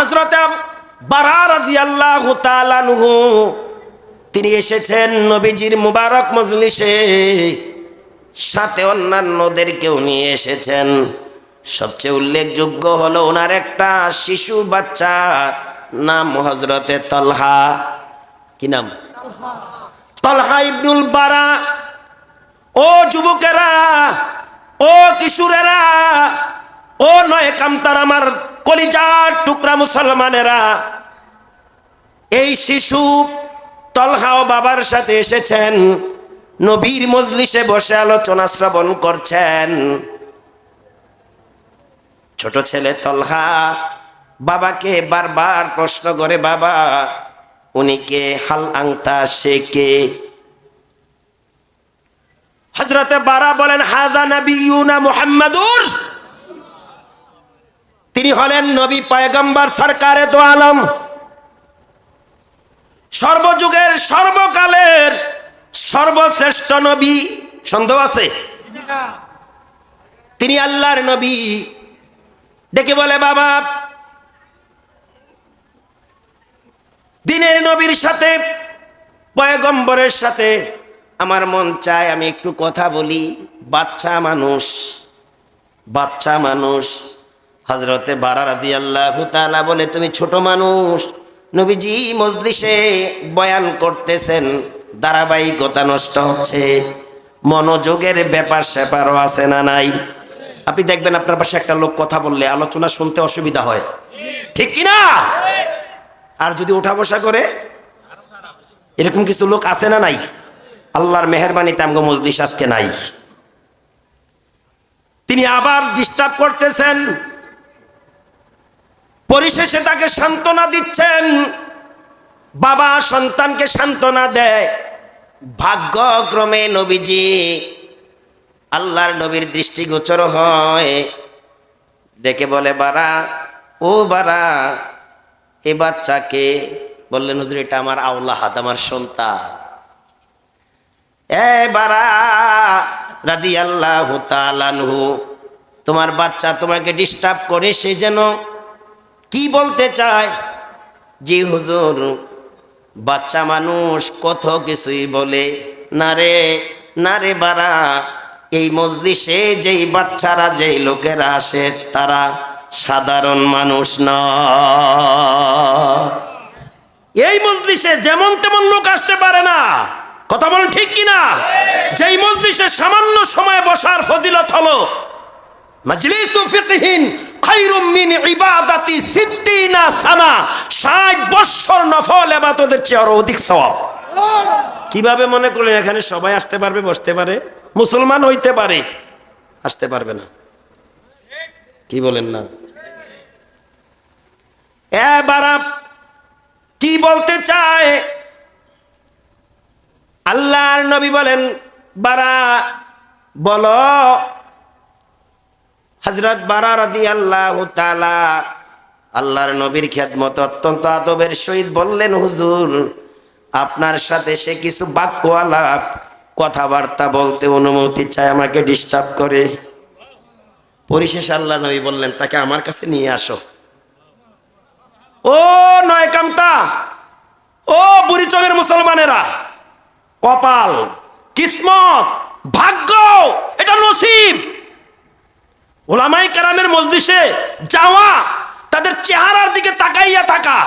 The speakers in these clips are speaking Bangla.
হজরত তিনি এসেছেন নবীজির মুবারক মজলিসে। সাথে অন্যান্যদেরকেও নিয়ে এসেছেন। সবচেয়ে উল্লেখযোগ্য হলো ওনার একটা শিশু বাচ্চা, নাম হজরতে তলহা। কি নাম? তলহা ইবনুল বারা। ও যুবকেরা, ও কিশোরেরা, ও নয় কামতার আমার কলিজার টুকরা মুসলমানেরা, এই শিশু তলহা ও বাবার সাথে এসেছেন, নবীর মজলিসে বসে আলোচনা শ্রবণ করছেন। ছোট ছেলে তলহা বাবাকে বারবার প্রশ্ন করে, বাবা, উনি কে? হাল আংতা, সে কে? হজরতে বারা বলেন, হাজা নবী ইউনা মুহাম্মাদুর তিনি হলেন নবী পয়গম্বর সরকারে তো আলম। সর্বযুগের সর্বকালের সর্বশ্রেষ্ঠ নবী সন্দেহ আছে? তিনি আল্লাহর নবী। ডেকে বলে, বাবা, দিনের নবীর সাথে, পয়গম্বরের সাথে আমার মন চায়, আমি একটু কথা বলি। বাচ্চা মানুষ বাচ্চা মানুষ হজরতে বারা রাজি আল্লাহ তালা বলে, তুমি ছোট মানুষ। নবীজি মজলিসে বয়ান করতেছেন, ধারাবাহিকতা নষ্ট হচ্ছে। মনোযোগের ব্যাপার স্যাপারও আছে না নাই? আপনি দেখবেন আপনার পাশে একটা লোক কথা বললে আলোচনা শুনতে অসুবিধা হয়। ঠিক কিনা? আর যদি ওঠা বসা করে, এরকম কিছু লোক আছে না নাই? আল্লাহর মেহরবানিতে আমগো মজলিস আজকে নাই। তিনি আবার ডিস্টার্ব করতেছেন। পরিশেষে তাকে সান্ত্বনা দিচ্ছেন। বাবা সন্তানকে সান্ত্বনা দেয়। ভাগ্যক্রমে নবীজি আল্লাহর নবীর দৃষ্টিগোচর হয়। ডেকে বলে, বারা, ও বারা, এ বাচ্চাকে বললেন, হুজুর, এটা আমার আউলাহাত আমার সন্তান। এ বারা রাজি আল্লাহ তোমার বাচ্চা তোমাকে ডিস্টার্ব করে, সে যেন কি বলতে চায়? জি হুজুর, বাচ্চা মানুষ কত কিছুই বলে। না রে না রে বারা এই মজলিসে যেই বাচ্চারা, যেই লোকেরা আসে, তারা সাধারণ মানুষ নয়। এই মজলিসে যেমন তেমন লোক আসতে পারে না। কথা বলেন ঠিক কিনা? যেই মজলিসে সামান্য সময় বসার ফজিলত হলো কীভাবে মনে করলেন, এখানে সবাই আসতে পারবে, বসতে পারে? মুসলমান হইতে পারে, আসতে পারবে না। কি বলেন না? এবার কি বলতে চায়? আল্লাহর নবী বলেন, বারা, বলো হজরত বারা রাদি আল্লাহ আল্লাহর নবীর খেদমত অত্যন্ত আদবের সহিত বললেন, হুজুর, আপনার সাথে সে কিছু বাক্য আলাপ কথাবার্তা বলতে অনুমতি চায়, আমাকে ডিস্টার্ব করে। পরিশেষ আল্লাহ নবী বললেন, তাকে আমার কাছে নিয়ে আসো। ও নয় কামতা, ও বুড়িচমের মুসলমানেরা, কপাল, কিসমত, ভাগ্য, এটা নসিব। ওলামাই কারামের মজলিসে যাওয়া, তাদের চেহারার দিকে তাকাইয়া থাকা,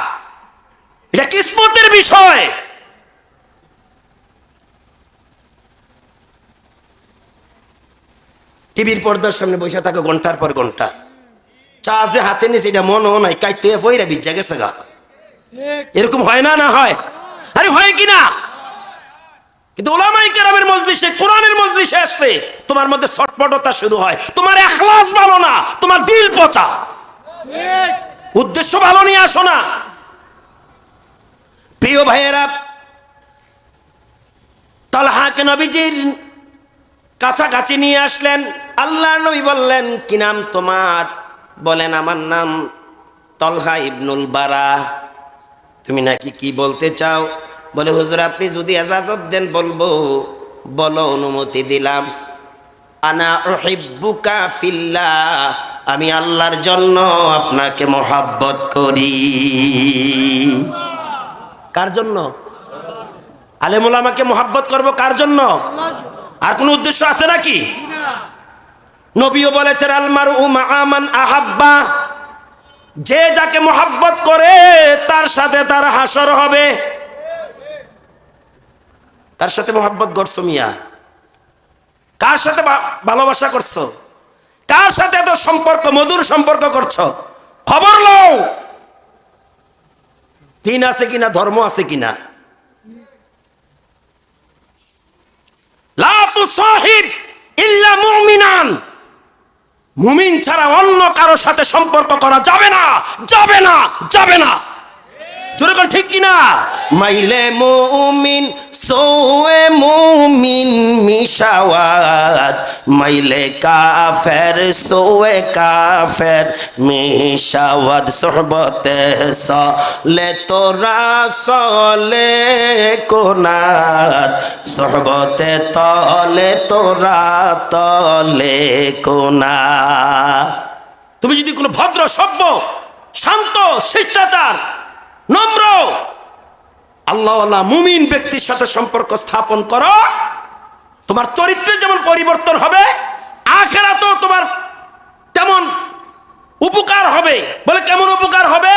এটা কিসমতের বিষয়। টিভির পর্দার সামনে বসে থাকে, ঘণ্টার পর ঘণ্টা। চা যে হাতে নিয়েছে এটা মনও নাই, কাইতে ফইরা বিজ্জা গেছে গা। এরকম হয় না না হয়? আরে হয় কি না? কিন্তু ওলামাই কেরামের মজলিসে, কোরআনের মজলিসে আসলে তোমার মধ্যে ছটপটতা শুরু হয়। তোমার এখলাস ভালো না, তোমার দিল পচা। উদ্দেশ্য ভালো নিয়ে আসো না। প্রিয় ভাইয়েরা, তালহাকে নবীজির কাছাকাছি নিয়ে আসলেন। আল্লাহ নবী বললেন, কি নাম তোমার? বলেন, আমার নাম তলহা ইবনুল বারা। তুমি নাকি কি বলতে চাও? বলে, হুজুর, আপনি যদি এজাজত দেন বলব। বলো, অনুমতি দিলাম। আনা ওহিব্বুকা আমি আল্লাহর জন্য আপনাকে মোহাব্বত করি। কার জন্য? আলেমুল আমাকে মোহাব্বত করব কার জন্য? আর কোনো উদ্দেশ্য আছে নাকি? নবীও বলেছেন আলমার উমা আমান আহাব্বা, যে যাকে মোহাব্বত করে, তার সাথে তার হাসর হবে। তার সাথে মোহাব্বত করছ মিয়া? কার সাথে ভালোবাসা করছ? কার সাথে এত সম্পর্ক, মধুর সম্পর্ক করছ? খবর লও। দিন আছে কিনা, ধর্ম আছে কিনা? মুমিন ছাড়া অন্য কারোর সাথে সম্পর্ক করা যাবে না যাবে না যাবে না। জোরে ঠিক কিনা? মাইলে মুমিন সোয়ে মুমিন মিশাওয়াত। মাইলে কাফের সোয়ে কাফের মিশাওয়াত। সোহবতে সলে তোরা সলে কোনাত সোহবতে তলে তোরা তলে কোনা তুমি যদি কোনো ভদ্র সভ্য শান্ত শিষ্টাচার নম্র। আল্লাহ আল্লাহ মুমিন ব্যক্তির সাথে সম্পর্ক স্থাপন করো। তোমার চরিত্রে যেমন পরিবর্তন হবে, আখেরাতেও তোমার তেমন উপকার হবে। বলে কেমন উপকার হবে?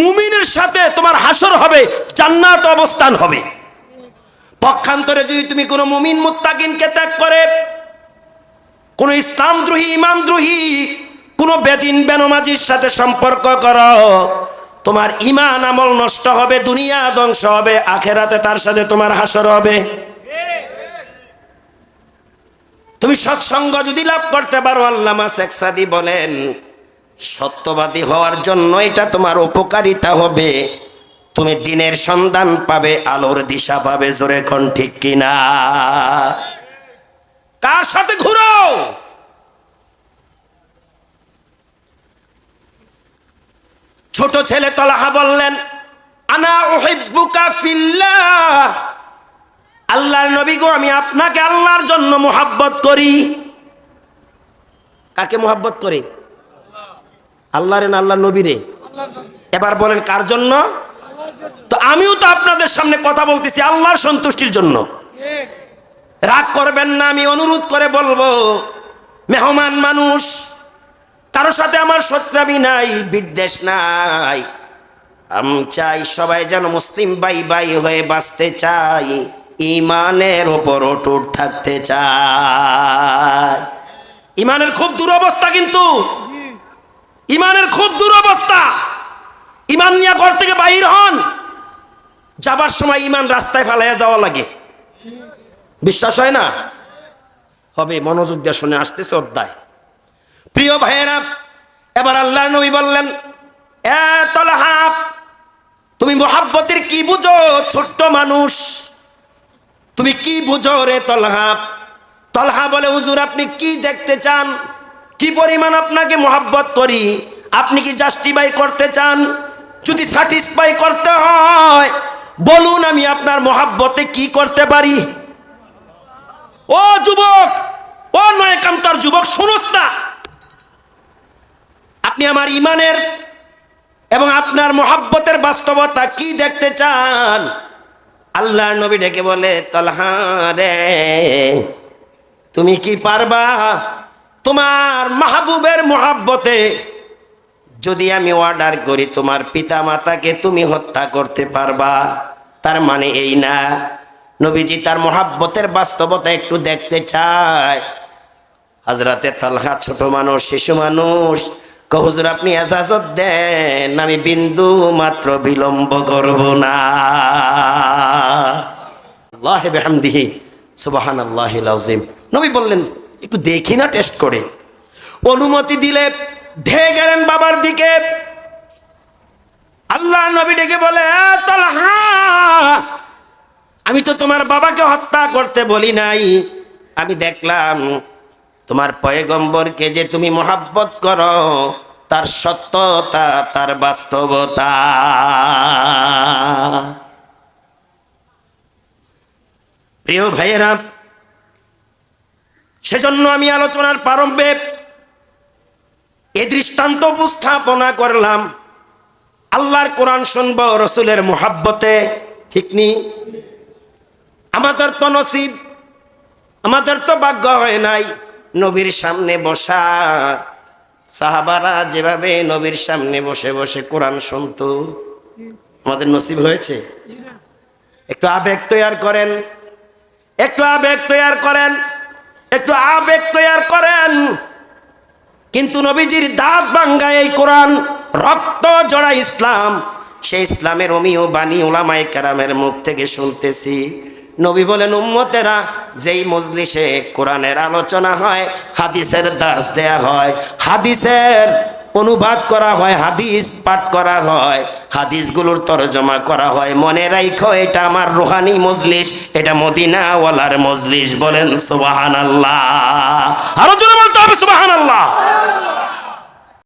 মুমিনের সাথে তোমার হাসর হবে, জান্নাত অবস্থান হবে। পক্ষান্তরে যদি তুমি কোনো মুমিন মুত্তাকিনকে ত্যাগ করে, কোন ইসলামদ্রোহী ইমানদ্রোহী কোন বেদিন বেনমাজির সাথে সম্পর্ক করো তোমার ইমান আমল নষ্ট হবে, দুনিয়া ধ্বংস হবে, আখেরাতে তার সাথে তোমার হাসর হবে। তুমি সৎসঙ্গ যদি লাভ করতে পারো, আল্লামা শেখ সাদি বলেন, সত্যবাদী হওয়ার জন্য এটা তোমার উপকারিতা হবে। তুমি দিনের সন্ধান পাবে, আলোর দিশা পাবে, জোরে কোন ঠিক কিনা? কার সাথে ঘুরো? ছোট ছেলে তলাহা বললেন, আনা ওহিব্বুকা ফিল্লাহ। আল্লাহর নবী গো, আমি আপনাকে আল্লাহর জন্য মোহাব্বত করি। কাকে মোহাব্বত করে? আল্লাহরে না আল্লাহর নবীরে? এবার বলেন, কার জন্য? তো আমিও তো আপনাদের সামনে কথা বলতেছি আল্লাহর সন্তুষ্টির জন্য। রাগ করবেন না, আমি অনুরোধ করে বলব, মেহমান মানুষ কারও সাথে আমার শত্রাবি নাই, বিদ্বেষ নাই। আমি চাই সবাই যেন মুসলিম বাই বাই হয়ে বাঁচতে চাই, ইমানের ওপর অটুট থাকতে চাই। ইমানের খুব দুরবস্থা কিন্তু। ইমানের খুব দুরবস্থা। ইমান নিয়ে ঘর থেকে বাহির হন। যাবার সময় ইমান রাস্তায় ফেলাইয়া যাওয়া লাগে। বিশ্বাস হয় না? হবে মনোযোগ দিয়ে শুনে আসতেছে অধ্যায়। প্রিয় ভাইয়েরা, এবার আল্লাহ নবী বললেন তুমি মোহাব্বতের কি বুঝো, ছোট্ট মানুষ? তুমি কি বুঝো রে তলহা? তলহা বলে, হুজুর, আপনি কি দেখতে চান? কি পরিমাণ আপনাকে মোহাব্বত করি? আপনি কি জাস্টিফাই করতে চান? যদি স্যাটিসফাই করতে হয়, বলুন আমি আপনার মোহাব্বতে কি করতে পারি? ও যুবক, ও নয় কান্তার যুবক, শুনোস না। আপনি আমার ইমানের এবং আপনার মোহাব্বতের বাস্তবতা কি দেখতে চান? আল্লাহ নবী ডেকে বলে, তলহা রে, তুমি কি পারবা? তোমার মাহবুবের মোহাব্বতে যদি আমি অর্ডার করি, তোমার পিতা মাতাকে তুমি হত্যা করতে পারবা? তার মানে এই না, নবীজি তার মোহাব্বতের বাস্তবতা একটু দেখতে চায়। হাজরাতে তলহা ছোট মানুষ, শিশু মানুষ কহুজুর আপনি এজাজত দেন, আমি বিন্দু মাত্র বিলম্ব করব না। সুবাহান আল্লাহ লাউজিম। নবী বললেন, একটু দেখি না টেস্ট করে। অনুমতি দিলে ধে গেলেন বাবার দিকে। আল্লাহ নবী ডেকে বলে, "এ তলহা, আমি তো তোমার বাবাকে হত্যা করতে বলি নাই। আমি দেখলাম তোমার পয়গম্বরকে যে তুমি মোহাব্বত করো, তার সত্যতা, তার বাস্তবতা। প্রিয় ভাইয়েরা, সেজন্য আমি আলোচনার প্রারম্ভে এ দৃষ্টান্ত উপস্থাপনা করলাম। আল্লাহর কোরআন শুনব, রসুলের মোহাব্বতে, ঠিক নি? আমাদের তো নসিব, আমাদের তো ভাগ্য হয় নাই। নবীর সামনে বসা। সাহাবারা যেভাবে নবীর সামনে বসে বসে কোরআন শুনতো, আমাদের নসিব হয়েছে? একটু আবেগ তৈয়ার করেন, একটু আবেগ তৈয়ার করেন, একটু আবেগ তৈয়ার করেন। কিন্তু নবীজির দাঁত ভাঙ্গা এই কোরআন, রক্ত জড়া ইসলাম। সেই ইসলামের অমিও বাণী ওলামাই কেরামের মুখ থেকে শুনতেছি। নবী বলেন, উম্মতেরা, যেই মজলিসে কোরআনের আলোচনা হয়, হাদিসের দাস দেয়া হয়, হাদিসের অনুবাদ করা হয়, হাদিস পাঠ করা হয়, হাদিসগুলোর তরজমা করা হয়, মনে রাখো এটা আমার রোহানি মজলিস, এটা মদিনাওয়ালার মজলিস। বলেন সুবাহান আল্লাহ আরও জোরে বলতে হবে সুবাহান আল্লাহ